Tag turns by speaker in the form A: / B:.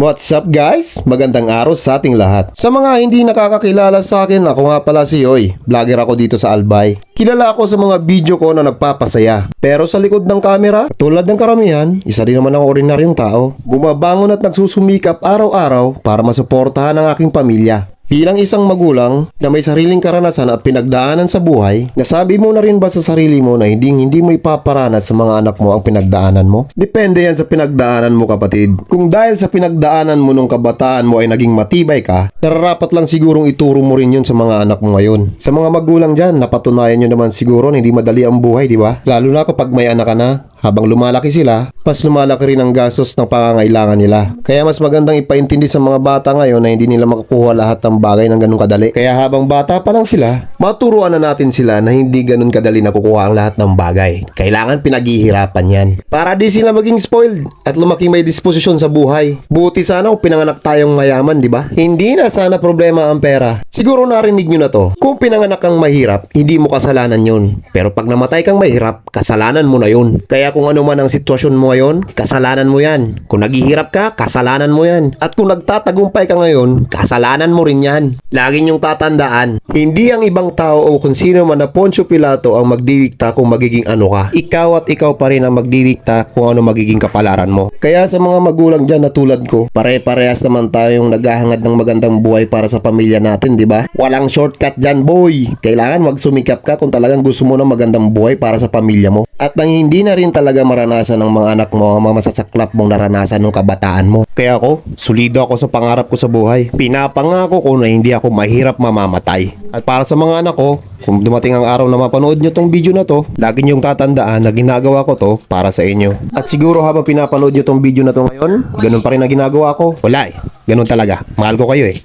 A: What's up guys? Magandang araw sa ating lahat. Sa mga hindi nakakakilala sa akin, ako nga pala si Yoy. Vlogger ako dito sa Albay. Kilala ako sa mga video ko na nagpapasaya. Pero sa likod ng camera, tulad ng karamihan, isa din naman ako ordinaryong tao. Bumabangon at nagsusumikap araw-araw para masuportahan ang aking pamilya. Bilang isang magulang na may sariling karanasan at pinagdaanan sa buhay, nasabi mo na rin ba sa sarili mo na hindi hindi mo ipaparanas sa mga anak mo ang pinagdaanan mo? Depende yan sa pinagdaanan mo kapatid. Kung dahil sa pinagdaanan mo nung kabataan mo ay naging matibay ka, nararapat lang sigurong ituro mo rin yun sa mga anak mo ngayon. Sa mga magulang dyan, napatunayan nyo naman siguro na hindi madali ang buhay, di ba? Lalo na kapag may anak ka na, habang lumalaki sila, mas lumalaki rin ang gastos ng pangangailangan nila. Kaya mas magandang ipaintindi sa mga bata ngayon na hindi nila makukuha lahat ng bagay ng ganun kadali. Kaya habang bata pa lang sila, maturuan na natin sila na hindi ganun kadali nakukuha ang lahat ng bagay. Kailangan pinaghihirapan yan. Para di sila maging spoiled at lumaki may disposisyon sa buhay. Buti sana kung pinanganak tayong mayaman, di ba? Hindi na sana problema ang pera. Siguro narinig nyo na to. Kung pinanganak kang mahirap, hindi mo kasalanan yun. Pero pag namatay kang mahirap, kasalanan mo na yun. Kung ano man ang sitwasyon mo ngayon, kasalanan mo yan. Kung naghihirap ka, kasalanan mo yan. At kung nagtatagumpay ka ngayon, kasalanan mo rin yan. Lagi niyong tatandaan, hindi ang ibang tao o kung sino man na Poncio Pilato ang magdidikta kung magiging ano ka. Ikaw at ikaw pa rin ang magdidikta kung ano magiging kapalaran mo. Kaya sa mga magulang dyan na tulad ko, pare-parehas naman tayong naghahangad ng magandang buhay para sa pamilya natin, di ba? Walang shortcut dyan, boy. Kailangan magsumikap ka kung talagang gusto mo ng magandang buhay para sa pamilya mo. At nang hindi na rin talaga maranasan ng mga anak mo ang mga masasaklap mong naranasan ng kabataan mo. Kaya ako, solido ako sa pangarap ko sa buhay. Pinapangako ko na hindi ako mahirap mamamatay. At para sa mga anak ko, kung dumating ang araw na mapanood nyo tong video na to, lagi nyong tatandaan na ginagawa ko to para sa inyo. At siguro habang pinapanood nyo tong video na to ngayon, ganun pa rin na ginagawa ko. Wala eh. Ganun talaga. Mahal ko kayo eh.